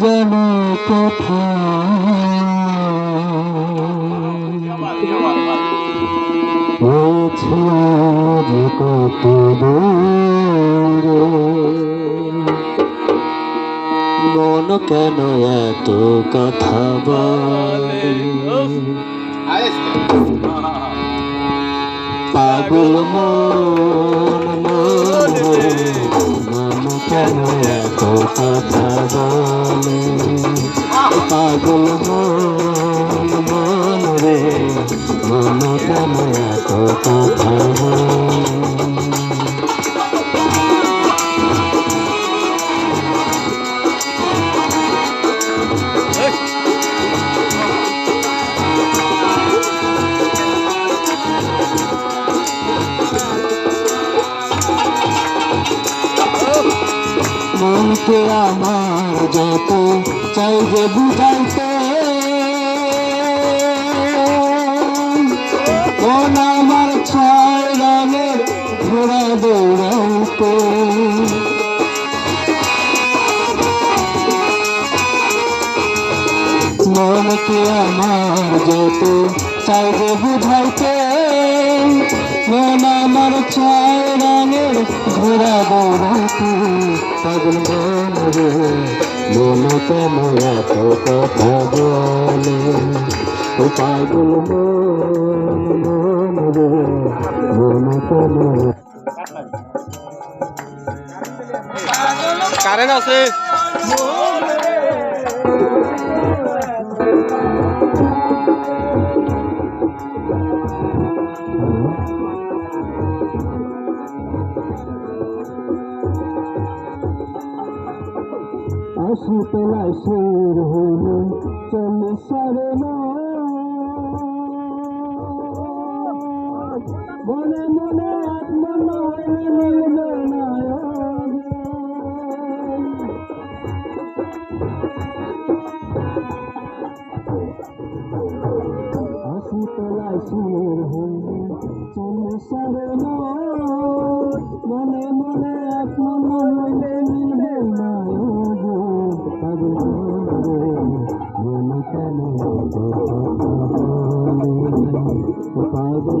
যেন কোথায় কত মন কেন এত কথা বলে? পাগল মন মন কেন এত কথা বলে? পাগল মন মনকে আমার যত চাই যে বুঝাইতে। মন আমার ছয় রঙের ঘোড়া দৌড়াইতে। মনকে আমার যত চাই যে বুঝাইতে। মন আমার ছয় রঙের ঘোড়া দৌড়াইতে। পাগল মন রে কেন এত কথা বলে। ও পাগল মন মন রে কেন কারেন্ট আছে। আসি পেলাই সুর হইল, চলে সারে মনে মনে আত্মন হইলে মিলবে না আসি পেলাই সুর হইল, চলে সারে মনে মনে আত্মন হইলে মিলবে না পাগল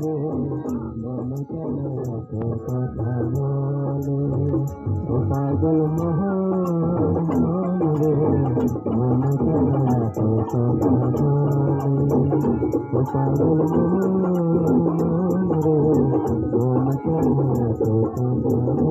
রে মন কেন কথা বলে ও পাগল মোহন রে মন কেন কথা বলে ও পাগল মোহন রে মন কেন কথা বলে